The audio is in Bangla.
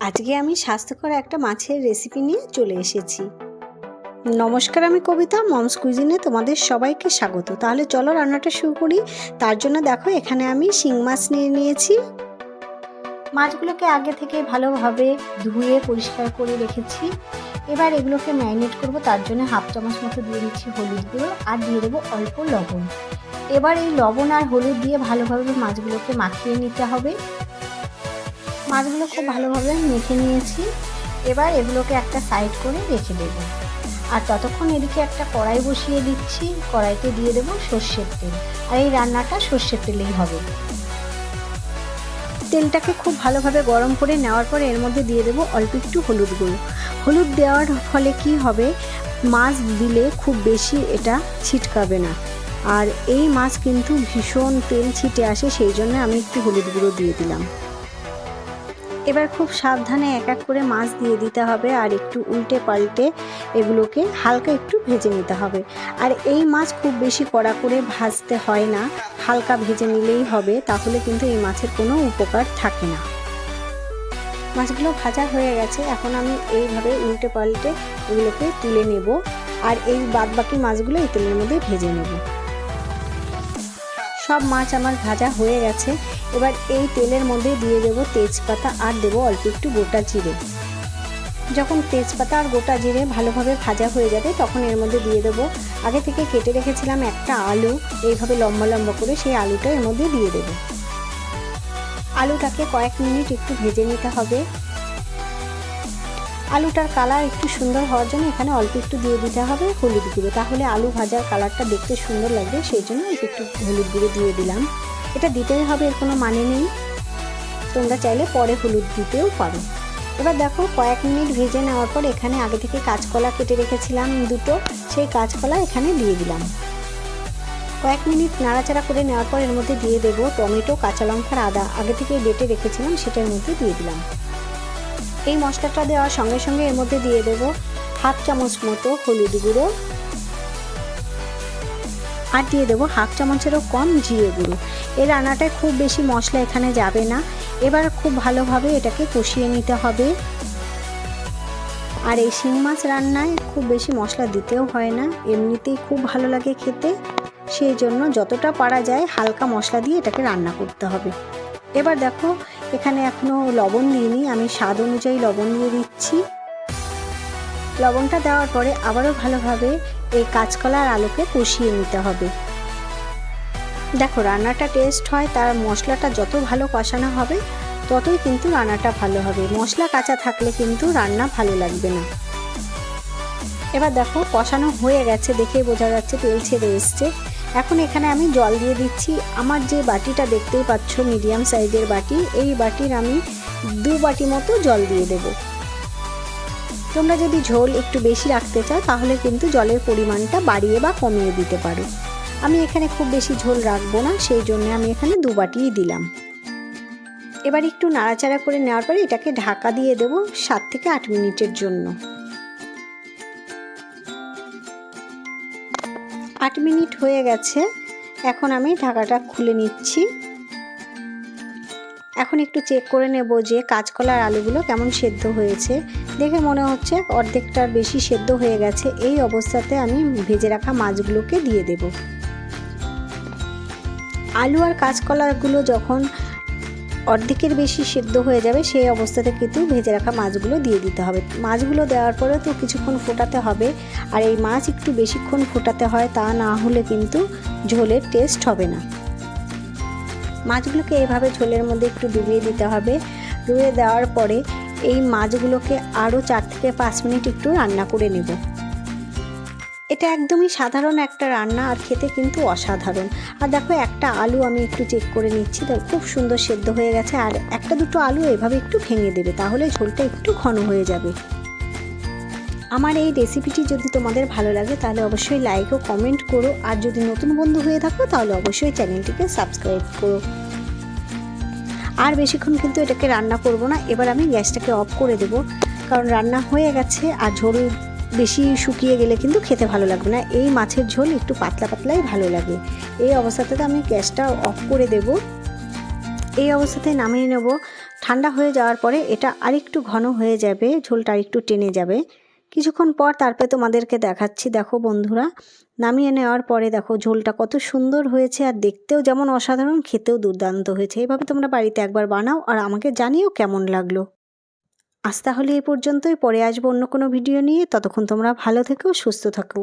আজকে আমি স্বাস্থ্যকর একটা মাছের রেসিপি নিয়ে চলে এসেছি। নমস্কার আমি কবিতা, মমস কুইজিনে তোমাদের সবাইকে স্বাগত। তাহলে চলো রান্নাটা শুরু করি। তার জন্য দেখো, এখানে আমি শিং মাছ নিয়ে নিয়েছি। মাছগুলোকে আগে থেকে ভালোভাবে ধুয়ে পরিষ্কার করে রেখেছি। এবার এগুলোকে ম্যারিনেট করব, তার জন্য হাফ চামচ মতো দিয়ে দিচ্ছি হলুদ গুঁড়ো আর দিয়ে দেবো অল্প লবণ। এবার এই লবণ আর হলুদ দিয়ে ভালোভাবে মাছগুলোকে মাখিয়ে নিতে হবে। মাছগুলো খুব ভালোভাবে মেখে নিয়েছি। এবার এগুলোকে একটা সাইড করে রেখে দেব। আর ততক্ষণ এদিকে একটা কড়াই বসিয়ে দিচ্ছি। কড়াইতে দিয়ে দেবো সর্ষের তেল। আর এই রান্নাটা সর্ষের তেলেই হবে। তেলটাকে খুব ভালোভাবে গরম করে নেওয়ার পর এর মধ্যে দিয়ে দেবো অল্প একটু হলুদ গুঁড়ো। হলুদ দেওয়ার ফলে কি হবে? মাছ দিলে খুব বেশি এটা ছিটকাবে না। আর এই মাছ কিন্তু ভীষণ তেল ছিটে আসে, সেই জন্য আমি একটু হলুদ গুঁড়ো দিয়ে দিলাম। এবার খুব সাবধানে এক এক করে মাছ দিয়ে দিতে হবে আর একটু উল্টে পাল্টে এগুলোকে হালকা একটু ভেজে নিতে হবে। আর এই মাছ খুব বেশি কড়া করে ভাজতে হয় না, হালকা ভেজে নিলেই হবে, তাহলে কিন্তু এই মাছের কোনো উপকার থাকে না। মাছগুলো ভাজা হয়ে গেছে, এখন আমি এইভাবে উল্টে পাল্টে এগুলোকে তুলে নেব আর এই বাদবাকি মাছগুলো এই তেলের মধ্যে ভেজে নেব। সব মাছ আমার ভাজা হয়ে গেছে এবার এই তেলের মধ্যে দিয়ে দেবো তেজপাতা আর দেবো অল্প একটু গোটা জিরে। যখন তেজপাতা আর গোটা জিরে ভালোভাবে ভাজা হয়ে যাবে, তখন এর মধ্যে দিয়ে দেবো, আগে থেকে কেটে রেখেছিলাম একটা আলু, এইভাবে লম্বা লম্বা করে সেই আলুটা এর মধ্যে দিয়ে দেবো। আলুটাকে কয়েক মিনিট একটু ভেজে নিতে হবে। আলুটার কালার একটু সুন্দর হওয়ার জন্য এখানে অল্প একটু দিয়ে দিতে হবে হলুদ গুঁড়ো। তাহলে আলু ভাজার কালারটা দেখতে সুন্দর লাগবে, সেই জন্য একটু হলুদ গুঁড়ো দিয়ে দিলাম। এটা দিতেই হবে, এর কোনো মানে নেই। তোমরা চাইলে পরে হলুদ দিতেও পারো। এবার দেখো, কয়েক মিনিট ভেজে নেওয়ার পর এখানে আগে থেকে কাঁচকলা কেটে রেখেছিলাম দুটো, সেই কাঁচকলা এখানে দিয়ে দিলাম। কয়েক মিনিট নাড়াচাড়া করে নেওয়ার পর এর মধ্যে দিয়ে দেবো টমেটো, কাঁচা লঙ্কার আদা। আগে থেকে বেটে রেখেছিলাম, সেটার মধ্যে দিয়ে দিলাম। এই মশলাটা দেওয়ার সঙ্গে সঙ্গে এর মধ্যে দিয়ে দেবো হাফ চামচ মতো হলুদ গুঁড়ো আর দিয়ে দেবো হাফ চামচেরও কম জিরে গুঁড়ো। এই রান্নাটায় খুব বেশি মশলা এখানে যাবে না। এবার খুব ভালোভাবে এটাকে কষিয়ে নিতে হবে। আর এই শিং মাছ রান্নায় খুব বেশি মশলা দিতেও হয় না, এমনিতেই খুব ভালো লাগে খেতে। সেই জন্য যতটা পারা যায় হালকা মশলা দিয়ে এটাকে রান্না করতে হবে। এবার দেখো, এখানে এখনও লবণ দিইনি, আমি স্বাদ অনুযায়ী লবণ দিয়ে দিচ্ছি। লবণটা দেওয়ার পরে আবারও ভালোভাবে এই কাঁচকলার আলুকে কষিয়ে নিতে হবে। দেখো, রান্নাটা টেস্ট হয়, তার মশলাটা যত ভালো কষানো হবে, ততই কিন্তু রান্নাটা ভালো হবে। মশলা কাঁচা থাকলে কিন্তু রান্না ভালো লাগবে না। এবার দেখো, কষানো হয়ে গেছে দেখে বোঝা যাচ্ছে তেল ছেড়ে এসছে। এখন এখানে আমি জল দিয়ে দিচ্ছি। আমার যে বাটিটা দেখতেই পাচ্ছ মিডিয়াম সাইজের বাটি, এই বাটির আমি দু বাটি মতো জল দিয়ে দেব। তোমরা যদি ঝোল একটু বেশি রাখতে চাও, তাহলে কিন্তু জলের পরিমাণটা বাড়িয়ে বা কমিয়ে দিতে পারো। আমি এখানে খুব বেশি ঝোল রাখব না, সেই জন্য আমি এখানে দু বাটিই দিলাম। এবার একটু নাড়াচাড়া করে নেওয়ার পরে এটাকে ঢাকা দিয়ে দেবো সাত থেকে আট মিনিটের জন্য। আট মিনিট হয়ে গেছে, এখন আমি ঢাকাটা খুলে নিচ্ছি। এখন একটু চেক করে নেব যে কাঁচকলার আলুগুলো কেমন সেদ্ধ হয়েছে। দেখে মনে হচ্ছে অর্ধেকটার বেশি সেদ্ধ হয়ে গেছে। এই অবস্থাতে আমি ভেজে রাখা মাছগুলোকে দিয়ে দেব। আলু আর কাঁচকলাগুলো যখন অর্ধেকের বেশি সেদ্ধ হয়ে যাবে, সেই অবস্থাতে কিন্তু ভেজে রাখা মাছগুলো দিয়ে দিতে হবে। মাছগুলো দেওয়ার পরে তো কিছুক্ষণ ফোটাতে হবে। আর এই মাছ একটু বেশিক্ষণ ফোটাতে হয়, তা না হলে কিন্তু ঝোলের টেস্ট হবে না। মাছগুলোকে এইভাবে ঝোলের মধ্যে একটু ডুবিয়ে দিতে হবে। ডুবিয়ে দেওয়ার পরে এই মাছগুলোকে আরও চার থেকে পাঁচ মিনিট একটু রান্না করে নেব। এটা একদমই সাধারণ একটা রান্না আর খেতে কিন্তু অসাধারণ। আর দেখো একটা আলু আমি একটু চেক করে নিচ্ছি। তো খুব সুন্দর সেদ্ধ হয়ে গেছে। আর একটা দুটো আলু এভাবে একটু ভেঙে দেবে, তাহলে ঝোলটা একটু ঘন হয়ে যাবে। আমার এই রেসিপিটি যদি তোমাদের ভালো লাগে, তাহলে অবশ্যই লাইক ও কমেন্ট করো। আর যদি নতুন বন্ধু হয়ে থাকো, তাহলে অবশ্যই চ্যানেলটিকে সাবস্ক্রাইব করো। আর বেশিক্ষণ কিন্তু এটাকে রান্না করব না, এবার আমি গ্যাসটাকে অফ করে দেব। কারণ রান্না হয়ে গেছে, আর ঝোল বেশি শুকিয়ে গেলে কিন্তু খেতে ভালো লাগবে না। এই মাছের ঝোল একটু পাতলা পাতলাই ভালো লাগে। এই অবস্থাতে তো আমি গ্যাসটা অফ করে দেব। এই অবস্থাতে নামিয়ে নেব। ঠান্ডা হয়ে যাওয়ার পরে এটা আরেকটু ঘন হয়ে যাবে, ঝোলটা আরেকটু টেনে যাবে। কিছুক্ষণ পর তারপরে তোমাদেরকে দেখাচ্ছি। দেখো বন্ধুরা, নামিয়ে নেওয়ার পরে দেখো ঝোলটা কত সুন্দর হয়েছে আর দেখতেও যেমন অসাধারণ, খেতেও দুর্দান্ত হয়েছে। এইভাবে তোমরা বাড়িতে একবার বানাও আর আমাকে জানিও কেমন লাগল। আজ তাহলে এই পর্যন্তই। পরে আসব অন্য কোনো ভিডিও নিয়ে। ততক্ষণ তোমরা ভালো থেকো, সুস্থ থাকো।